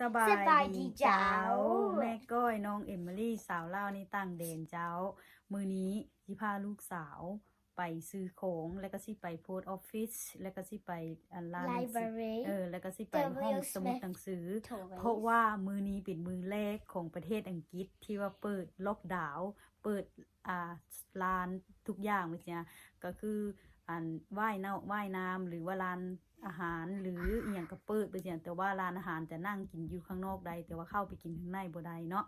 สบายสบายดีเจ้า แม่ก้อยน้องเอมิลี่สาวเล่าวนี่ตั้งเดนเจ้า มือนี้สิพาลูกสาวไปซื้อของแล้วก็สิไปโพสต์ออฟฟิศแล้วก็สิไปอันร้านหนังสือ Library เออแล้วก็สิไปห้องสมุดหนังสือ Toys เพราะว่ามือนี้เป็นมือแรกของประเทศอังกฤษที่ว่าเปิดล็อกดาวน์เปิดอ่าร้านทุกอย่างไม่ใช่นะก็คือ อันว่ายน้ำว่ายน้ำหรือว่าร้านอาหารหรืออหย่างก็เปิดไปเสียแต่ว่าร้านอาหารจะนั่งกินอยู่ข้างนอกใด แต่ว่าเข้าไปกินข้างในบ่ได้เนาะ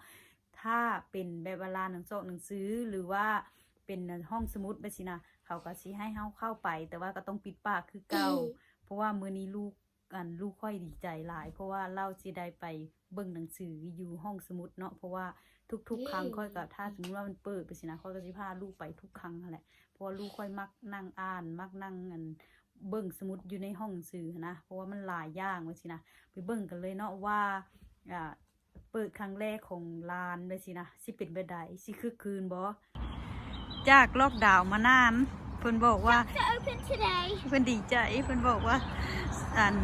ถ้าเป็นแบบว่าร้านหนังสือหนังสือหรือว่าเป็นห้องสมุดไปสินะเขาก็สิให้เฮาเข้าไป แต่ว่าก็ต้องปิดปากคือเก่า เพราะว่ามื้อนี้ลูกอันลูกค่อยดีใจหลาย เพราะว่าเราสิได้ไปเบิ่งหนังสืออยู่ห้องสมุดเนาะเพราะว่า ทุก ๆ ครั้งเย้ค่อยก็ถ้าสมมติว่ามันเปิดไปสินะค่อยก็สิพาลูกไปทุกครั้งนั่นแหละเพราะว่าลูกค่อยมักนั่งอ่าน มักนั่งอันเบิ่งสมุดอยู่ในห้องหนังสือนะเพราะว่ามันหลายอย่างไว้สินะไปเบิ่งกันเลยเนาะว่าอ่าเปิดครั้งแรกของลานไปสินะสิเป็นแบบใดสิคือคืนบ่จากล็อกดาวน์มานานเพิ่นบอกว่า to open today เพิ่นดีใจเพิ่นบอกว่าอัน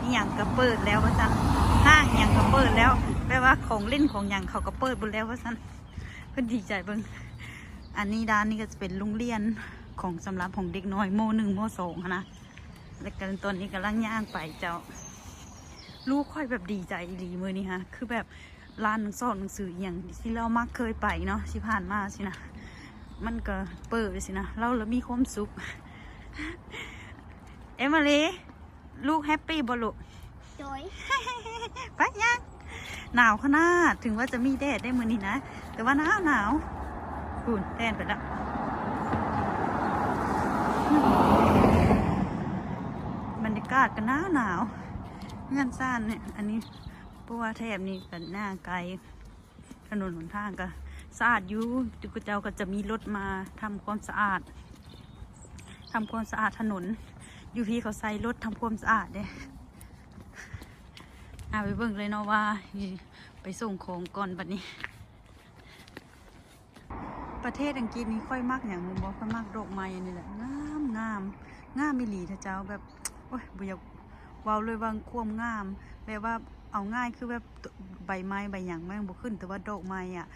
อหย่างก็เปิดแล้วว่าซั่นห้างอหย่างก็เปิดแล้วแปลว่าของเล่นของหยังเขาก็เปิดหมดแล้วว่าซั่นเพิ่นดีใจเบิ่งอันนี้ด้านนี้ก็จะเป็นโรงเรียนของสำหรับของเด็กน้อยโมหนึ่งโมสองหั้นนะแล้วกันตอนนี้กำลังย่างไปเจ้า ลูกค่อยแบบดีใจอีหลีมือนี่ฮะ คือแบบร้านหนังสอนหนังสืออหย่างที่เรามักเคยไปเนาะที่ผ่านมาสินะมันก็เปิดไปสินะเราแล้วมีความสุขเอมิลีลูกแฮปปี้บ่ลูก Joy ไปยัง หนาวขนาดถึงว่าจะมีแดดได้มือนี้นะ แต่ว่าหนาวหนาวคุณแดดไปแล้วบรรยากาศก็หนาวหนาวเงื่อนซ่านเนี่ย อันนี้เพราะว่าแถบนี้กันหน้าไกลถนนหนทางก็สะอาดอยู่ทุกเจ้าก็จะมีรถมาทำความสะอาดทำความสะอาดถนนอยู่พี่เขาใส่รถทำความสะอาดเด้ อาไปเบิ่งเลยเนาะว่า ไปส่งของก่อนบัดนี้ ประเทศอังกฤษนี่ค่อยมากอย่างหนึงบอกค่อยมากดอกไม้อันนี่แหละงามงามงามมิลีเถอะเจ้าแบบโอ้ยบ่อยากว้าเลยว่าควมงามแบบว่าเอาง่ายคือแบบใบไม้ใบหยางแม่งบ่ขึ้น แต่ว่าดอกไม้อะ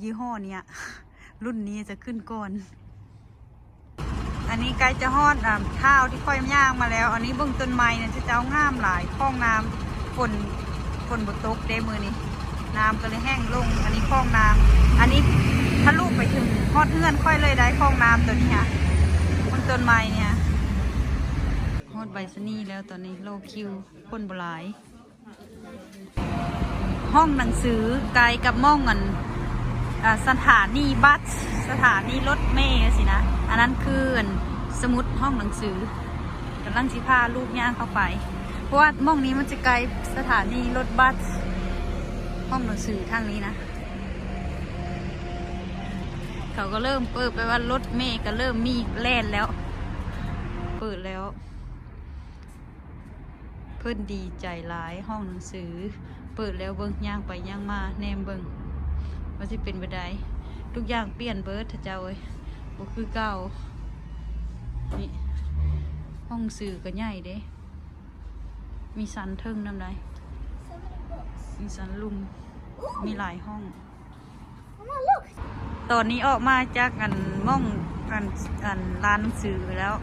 ยี่ห้อเนี้ยรุ่นนี้จะขึ้นก่อน อันนี้ใกล้จะฮอดอ่าข้าวที่ค่อยย่างมาแล้ว อันนี้เบื้องต้นไม้เนี่ยจะเจ้างามหลายคลองน้ำฝน นบตกเด้มือนี้น้ำก็เลยแห้งลง อันนี้คลองน้ำอันนี้ทะลุไปถึงฮอดเงื่อนค่อยเลยได้คลองน้ำตัวนี้ค่ะบนต้นไม้เนี่ยฮอดใบสนีแล้วตอนนี้โลคิวคนบหลาย ห้องหนังสือไกลกับม่องกันสถานีบัสสถานีรถเมล์สินะ อันนั้นคืออันสมุดห้องหนังสือกำลังสิพาลูกย่างเข้าไป ราะว่าม่องนี้มันจะไกลสถานีรถบัสห้องหนังสือทางนี้นะ เขาก็เริ่มเปิดไปว่ารถเมล์ก็เริ่มมีแล่นแล้ว เปิดแล้ว เพิ่อนดีใจหลายห้องหนังสือ เปิดแล้วเบิ่งย่างไปย่างมาแนมเบิ่งว่าสิเป็นไปได้ทุกอย่างเปลี่ยนเบิดเถอะเจ้าเอ้ยบ่คือเก่านี่ห้องสื่อก็ใหญ่เด้ มีสันเทิงนำได So many books มีสันลุม มีหลายห้อง Mama look ตอนนี้ออกมาจากอันม่องอันอันร้านหนังสือแล้ว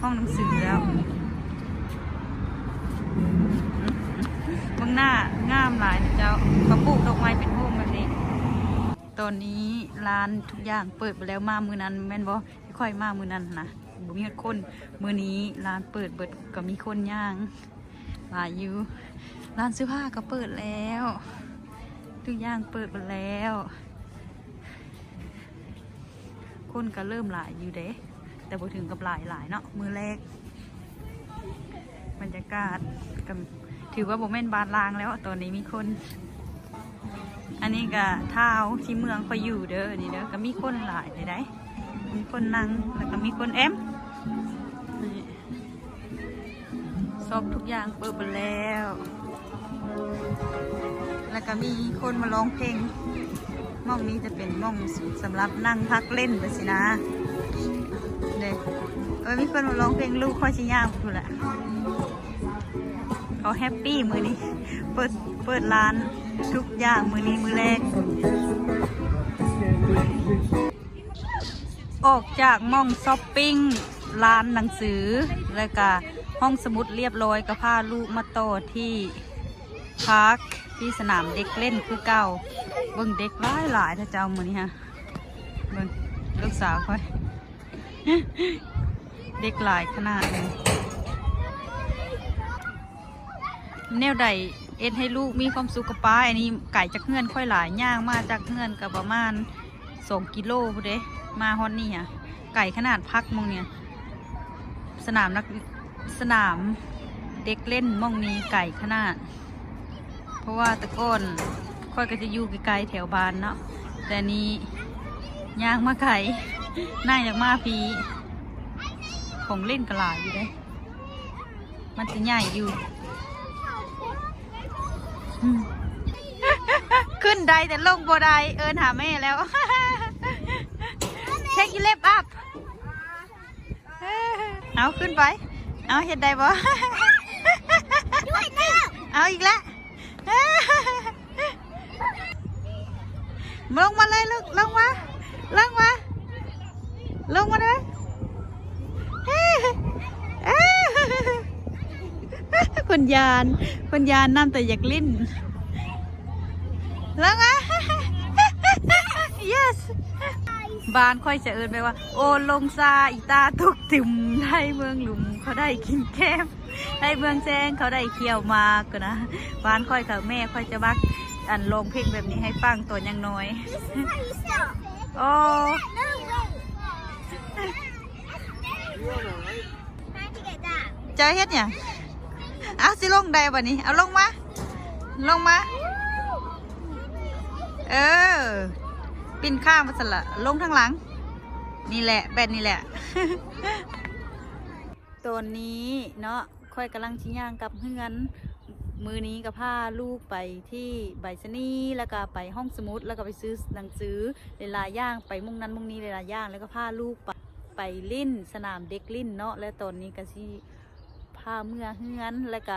ห้องหนังสือแล้วเบื้องหน้างามหลายนะเจ้าเขาปลูกดอกไม้เป็นโฮมแบบนี้ ตอนนี้ร้านทุกอย่างเปิดไปแล้วมามือนั้น แม่นบ่ที่ค่อยมามือนั้นนะบ่มีคนมือนี้ร้านเปิดเบิดก็มีคนย่าง หลายอยู่ร้านเสื้อผ้าก็เปิดแล้วทุกอย่างเปิดไปแล้ว คนก็เริ่มหลายอยู่เด้แต่บ่ถึงกับหลายหลายเนาะมือแรกบรรยากาศกถือว่าโบแมนบานลางแล้วตอนนี้มีคน อันนี้ก็เท้าที่เมืองคอยอยู่เด้อนี่เด้อก็มีคนหลายเลยได้มีคนนั่งแล้วก็มีคนแอม ซอบทุกอย่างเปิดไปแล้ว แล้วก็มีคนมาร้องเพลงม่องนี้จะเป็นม่องสำหรับนั่งพักเล่นไปสินะเด็กเออมีคนมาร้องเพลงลูกค่อยชิย่างดูแหละเขาเขาแฮปปี้มือนี้ เปิดเปิดร้านทุกอย่างมือนี้มือแรก ออกจากม่องช้อปปิ้งร้านหนังสือแล้วก็ ห้องสมุดเรียบร้อยก็พาลูกมาโตที่พาร์คที่สนามเด็กเล่นคือเก่าเบิ่งเด็กหลายหลายถ้าเจ้ามือนี้ฮะเบิ่งลูกสาวค่อยเด็กหลายขนาดนี้แนวใดเอ็ดให้ลูกมีความสุขกับป้าอันนี้ไก่จากเงื่อนค่อยหลายย่างมาจากเงื่อนกับประมาณสองกิโลพู้นเด้มาฮอนนี่อะไก่ขนาดพักมองเนี่ย สนามนัก สนามเด็กเล่นม่องนี้ไก่ขนาด เพราะว่าตะก้อนค่อยก็จะอยู่ไกลๆแถวบ้านเนาะแต่นี้ยางมาไก่น่าอยากมาพีของเล่นกระหลายอยู่เด้ มันจะใหญ่อยู่ ขึ้นได้แต่ลงบ่ได้เอินหาแม่แล้วเช็คอีเล็บอัพเอาขึ้นไป เอาเห็ดได้บ่เอาอีกแล้วลงมาเลยลูกลงมาลงมาลงมาเลยคนยานคนยานน้ำแต่อยากลิ้นลงมา บ้านค่อยจะเอินไปว่า โอลงซาอีตาตุกติ่มได้เมืองหลุมเขาได้กินแก้มได้เมืองแจ้งเขาได้เคี่ยวมากก็นะบ้านค่อยกับแม่ค่อยจะบักอันลงเพลงแบบนี้ให้ฟังตัวยังน้อยโอ้เจอเฮ็ดเนี่ยเอาสิลงได้บ่นี้เอาลงมา ลงมา เออ ปินข้ามมาสละลงทางหลัง นี่แหละแบนนี่แหละ ตัวนี้เนาะค่อยกำลังชิ้ย่างกับเฮือนมือนี้ก็พาลูกไปที่ใบชนีย์แล้วก็ไปห้องสมุดแล้วก็ไปซื้อหนังสือหลาย่างไปมุ่งนั้นมุ่งนี้หลาย่างแล้วก็พาลูกไปไปลิ้นสนามเด็กลิ้นเนาะและตอนนี้ก็สิพาเมื่อเฮือนแล้วก็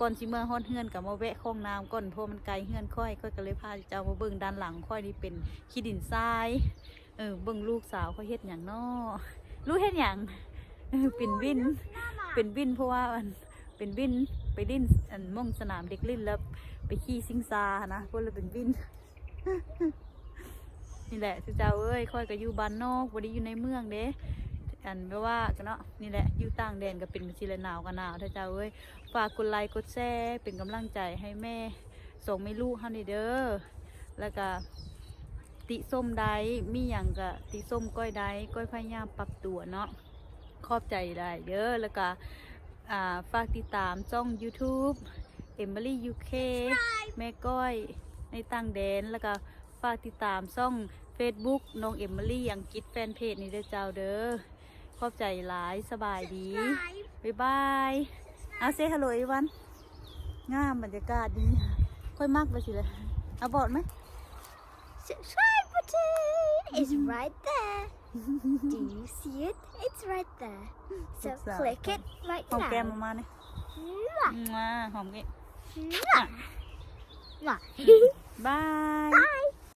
ก่อนสิเมื่อฮอดเฮือนกับมาแวะคลองน้ำก่อนเพราะมันไกลเฮือนค่อยค่อยก็เลยพาเจ้ามาเบิ่งด้านหลังค่อยนี่เป็นขี้ดินทรายเออเบิ่งลูกสาวเขาเฮ็ดหยังนาะลูกเฮ็ดหยังเป็นวินเป็นวินเพราะว่ามันเป็นวินไปลิ้นอันม่งสนามเด็กลิ้นแล้วไปขี่ซิงซานะก็เลยเป็นวินนี่แหละสุเจ้าเอ้ยค่อยก็อยู่บ้านนอกบ่ได้อยู่ในเมืองเด้ อันแปลว่ากันเนาะนี่แหละอยู่ต่างแดนก็เป็นสิละหนาวกันหนาวถ้าเจ้าเอ้ยฝากกดไลค์กดแชร์เป็นกำลังใจให้แม่ ส่งไม่ลูกเฮานี่เด้อแล้วก็ติส้มได้มีหยังก็ติส้มก้อยได้ก้อยพยายามปรับตัวเนาะขอบใจได้เด้อแล้วก็ฝากติดตามช่อง YouTube Emily UK แม่ก้อยในต่างแดนแล้วก็ฝากติดตามช่อง Facebook น้องเอม l ลี่อังกฤษแฟนเพจนี่เด้อเจ้าเด้อ ขอบใจหลายสบายดีบ๊ายบายเอาเซฮัลโหลอีวันงามบรรยากาศดีค่อยมากไปสิเลยเอาบอดไหม Subscribe button is right there. Do you see it? It's right there. So It's that click it right หอมแก้ม now. มาเนี่ย Mwah. มาหอมแก้ม Mwah. Mwah. บาย Bye.